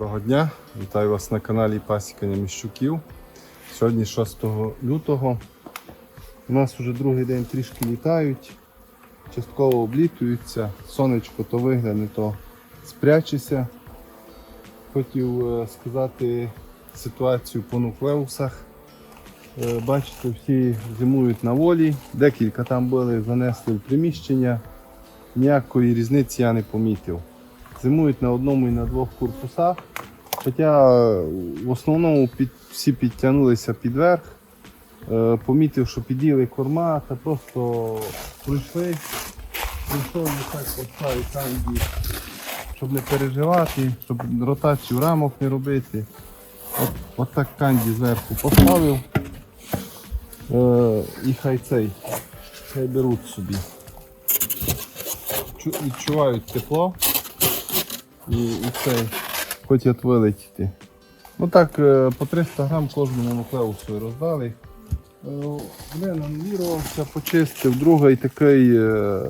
Доброго дня! Вітаю вас на каналі Пасікання Міщуків. Сьогодні 6 лютого. У нас вже другий день трішки літають, частково облітуються, сонечко то вигляне, то спрячеся. Хотів е, сказати ситуацію по нуклеусах. Е, Бачите, всі зимують на волі, декілька там були, занесли в приміщення. Ніякої різниці я не помітив. Зимують на одному і на двох корпусах. Хоча е, в основному під, всі підтягнулися підверх. Е, помітив, що під'їли корма та просто прийшли. Прийшов і так поставив канді, щоб не переживати, щоб ротацію рамок не робити. От, от так канді зверху поставив. Е, і хай цей, хай беруть собі. Чу- Відчувають тепло і, і цей хочуть вилетіти. Ну так, е, по 300 грам кожному нуклеусу роздали. Е, Блин, анвірувався, почистив, другий такий, е,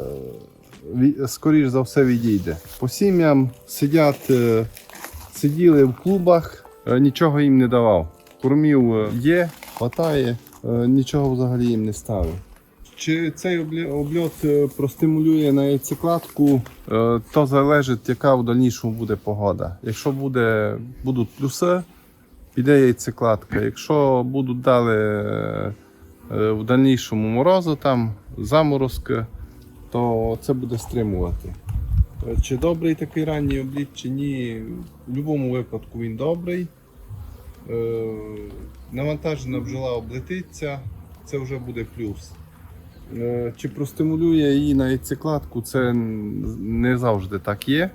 скоріш за все, відійде. По сім'ям сидять, е, сиділи в клубах, е, нічого їм не давав. Кормів е, є, хватає, е, нічого взагалі їм не ставив. Чи цей обльот е, простимулює на яйцекладку, е, то залежить, яка в дальнішому буде погода. Якщо буде, будуть плюси, піде яйцекладка. Якщо будуть далі е, в дальнішому морозу, там заморозки, то це буде стримувати. Чи добрий такий ранній обліт, чи ні, в будь-якому випадку він добрий. Навантажена бджола облетиться, це вже буде плюс. Е, Чи простимулює її на яйцекладку, це не завжди так є.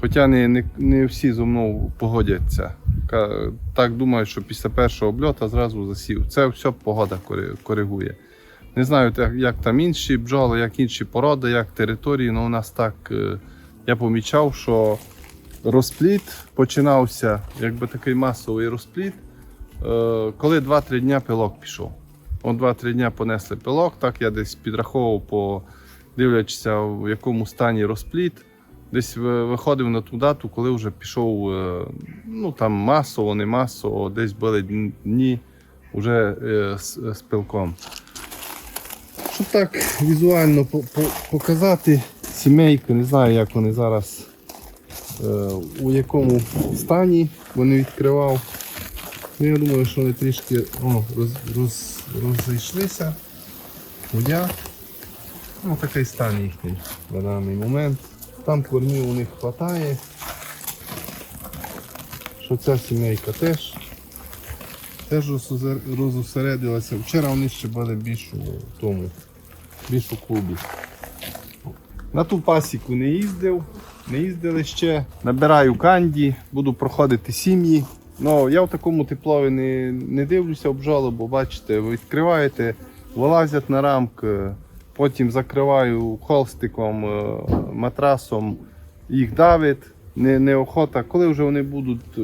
Хоча не, не, не всі зо мною погодяться. Так думаю, що після першого обльота зразу засів. Це все погода коригує. Не знаю, як, як там інші бджоли, як інші породи, як території, але у нас так е, я помічав, що розпліт починався, якби такий масовий розпліт, е, коли 2-3 дня пилок пішов. От 2-3 дня понесли пилок, так я десь підраховував, по, дивлячися, в якому стані розпліт. Десь виходив на ту дату, коли вже пішов е, ну, там масово, не масово, десь були дні вже е, з, з пилком. Щоб так візуально по- по- показати сімейку, не знаю, як вони зараз, е, у якому стані вони відкривав. Ну, я думаю, що вони трішки о, роз, роз, розійшлися. Гудя. Ну, такий стан їхній на даний момент. Там кормів у них вистачає. Що ця сімейка теж, теж розосередилася. Вчора вони ще були більш у тому, більш у клубі. На ту пасіку не їздив, не їздили ще. Набираю канді, буду проходити сім'ї. Ну, я в такому теплові не, не дивлюся обжалу, бо бачите, ви відкриваєте, вилазять на рамки, потім закриваю холстиком, е, матрасом, їх давить, не, неохота. Коли вже вони будуть е,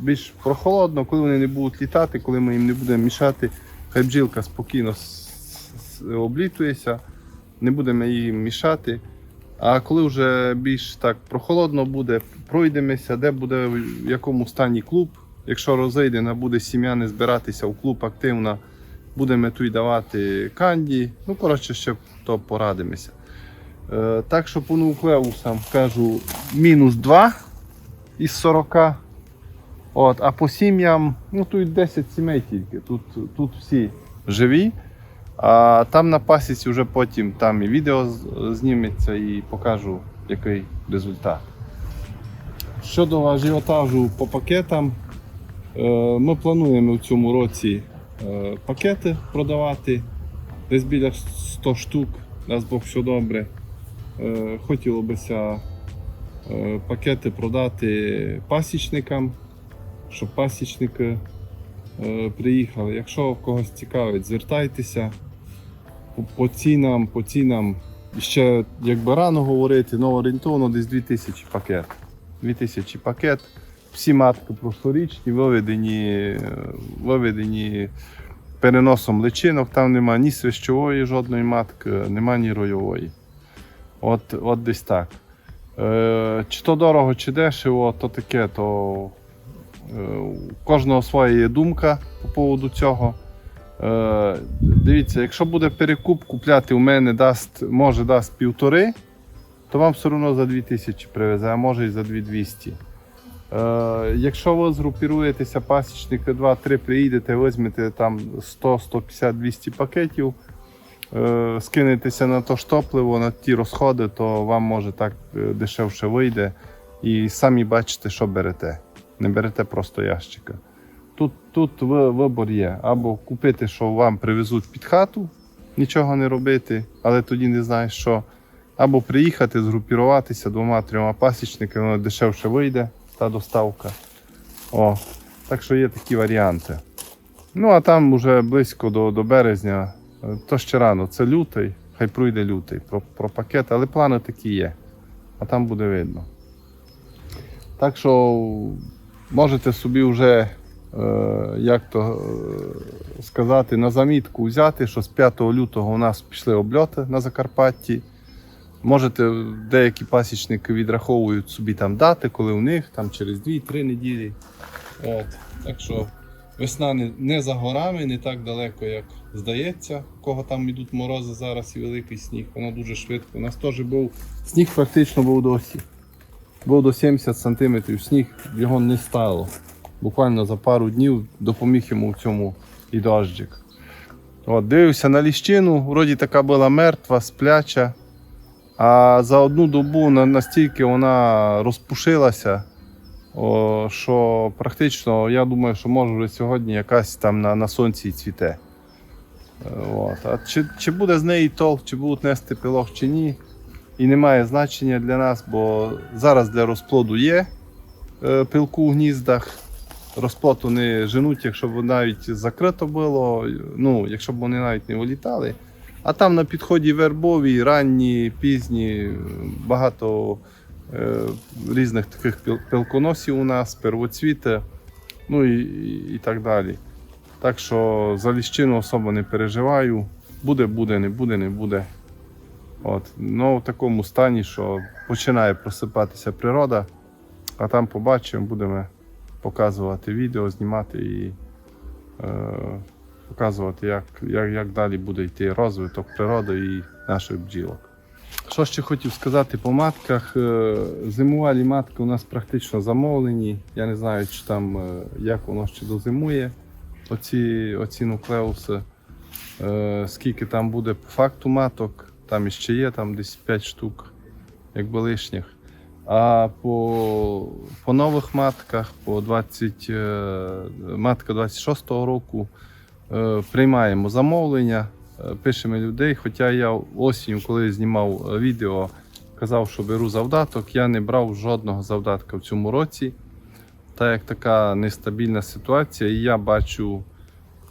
більш прохолодно, коли вони не будуть літати, коли ми їм не будемо мішати, хай бджілка спокійно облітується, не будемо їм мішати. А коли вже більш так прохолодно буде, пройдемося, де буде в якому стані клуб. Якщо розійдена буде сім'я не збиратися в клуб активно, будемо тут давати канді. Ну, коротше, ще то порадимося. Е, так що по нуклеусам кажу мінус 2 із 40. От, а по сім'ям, ну тут 10 сімей тільки, тут, тут всі живі. А там на пасіці вже потім там і відео зніметься і покажу, який результат. Щодо ажіотажу по пакетам, ми плануємо в цьому році е, пакети продавати десь біля 100 штук, дасть Бог все добре. Е, Хотіло бися е, пакети продати пасічникам, щоб пасічники е, приїхали. Якщо когось цікавить, звертайтеся по цінам, по цінам. Ще якби рано говорити, але орієнтовно десь 2000 пакет. 2000 пакет. Всі матки прошлорічні, виведені, виведені переносом личинок, там нема ні свищової жодної матки, нема ні ройової. От, от десь так. Е, чи то дорого, чи дешево, то таке, то е, у кожного своя є думка по поводу цього. Е, дивіться, якщо буде перекуп купляти у мене дасть, може дасть півтори, то вам все одно за 2000 привезе, а може і за 2200. Е, якщо ви згрупіруєтеся, пасічники 2-3 приїдете, візьмете там 100, 150, 200 пакетів, е, скинетеся на то ж топливо, на ті розходи, то вам може так е, дешевше вийде. І самі бачите, що берете. Не берете просто ящика. Тут, тут вибор є. Або купити, що вам привезуть під хату, нічого не робити, але тоді не знаєш що. Або приїхати, згрупіруватися двома-трьома пасічниками, воно дешевше вийде та доставка. О, так що є такі варіанти. Ну, а там вже близько до, до березня, е, то ще рано, це лютий, хай пройде лютий про, про пакет, але плани такі є. А там буде видно. Так що можете собі вже, е, як то е, сказати, на замітку взяти, що з 5 лютого у нас пішли обльоти на Закарпатті. Можете, деякі пасічники відраховують собі там дати, коли у них там через 2-3 неділі. От. Так що весна не, не за горами, не так далеко, як здається, у кого там йдуть морози зараз і великий сніг, воно дуже швидко. У нас теж був сніг практично був досі. Був до 70 см сніг, його не стало. Буквально за пару днів допоміг йому в цьому і дощик. От, дивився на ліщину, вроді така була мертва, спляча. А за одну добу настільки вона розпушилася, що практично я думаю, що може вже сьогодні якась там на, на сонці цвіте. От. А чи, чи буде з неї толк, чи будуть нести пилок, чи ні, і не має значення для нас, бо зараз для розплоду є е, пилку в гніздах. Розплод вони женуть, якщо б навіть закрито було, ну, якщо б вони навіть не вилітали. А там на підході вербові, ранні, пізні, багато е, різних таких піл- пилконосів у нас, первоцвіти, ну і, і так далі. Так що за ліщину особо не переживаю. Буде, буде, не буде, не буде. От. Ну, в такому стані, що починає просипатися природа, а там побачимо, будемо показувати відео, знімати і е, показувати, як, як, як далі буде йти розвиток природи і наших бджілок. Що ще хотів сказати по матках. Е, Зимувалі матки у нас практично замовлені. Я не знаю, чи там е, як воно ще дозимує, оці, оці нуклеуси. Е, Скільки там буде по факту маток, там іще є там десь 5 штук, якби лишніх. А по, по нових матках, по 20, е, матка 26-го року, приймаємо замовлення, е, пишемо людей. Хоча я осінню, коли знімав е, відео, казав, що беру завдаток, я не брав жодного завдатка в цьому році. Так як така нестабільна ситуація, і я бачу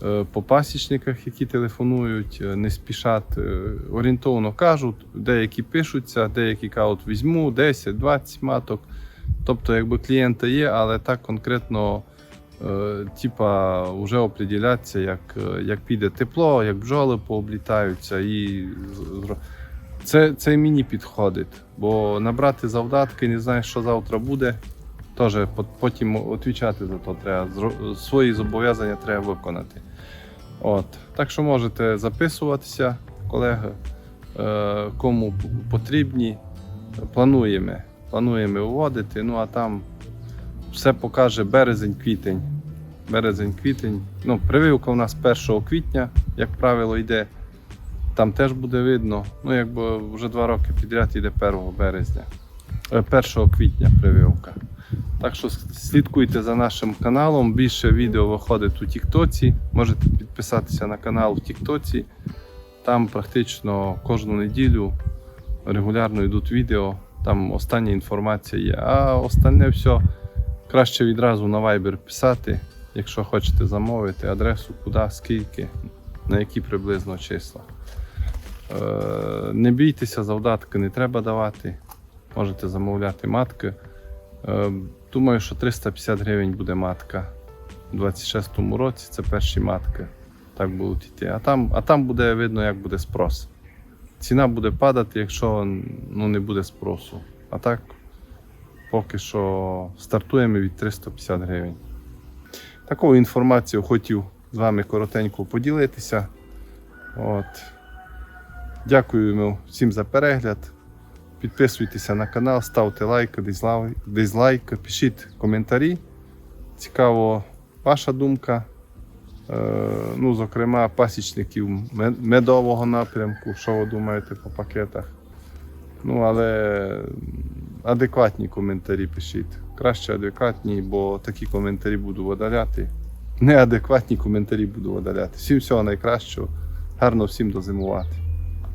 е, по пасічниках, які телефонують, е, не спішать, е, орієнтовно кажуть, деякі пишуться, деякі кажуть, візьму 10-20 маток. Тобто, якби клієнти є, але так конкретно е, типа, вже определяться, як, е, як піде тепло, як бджоли пооблітаються. І це, це мені підходить, бо набрати завдатки, не знаєш, що завтра буде. Теж потім відповідати за то треба. Свої зобов'язання треба виконати. От. Так що можете записуватися, колеги, е, кому потрібні. Плануємо. Плануємо вводити. Ну а там все покаже березень-квітень. Березень-квітень. Ну, прививка у нас 1 квітня, як правило, йде. Там теж буде видно. Ну, якби вже два роки підряд йде 1 березня. Е, 1 квітня прививка. Так що слідкуйте за нашим каналом. Більше відео виходить у Тіктоці. Можете підписатися на канал в Тіктоці. Там практично кожну неділю регулярно йдуть відео. Там остання інформація є. А остальне все краще відразу на Viber писати, якщо хочете замовити адресу, куди, скільки, на які приблизно числа. Е, Не бійтеся, завдатки не треба давати. Можете замовляти матки. Е, Думаю, що 350 гривень буде матка у 26-му році. Це перші матки. Так будуть йти. А там, а там буде видно, як буде спрос. Ціна буде падати, якщо ну, не буде спросу. А так, поки що стартуємо від 350 гривень. Такою інформацією хотів з вами коротенько поділитися. От. Дякуємо всім за перегляд. Підписуйтеся на канал, ставте лайк, дизлайк, дизлайк, пишіть коментарі. Цікаво ваша думка. Е, ну, зокрема, пасічників медового напрямку, що ви думаєте по пакетах. Ну, але адекватні коментарі пишіть. Краще адекватні, бо такі коментарі буду видаляти. Неадекватні коментарі буду видаляти. Всім всього найкращого. Гарно всім дозимувати.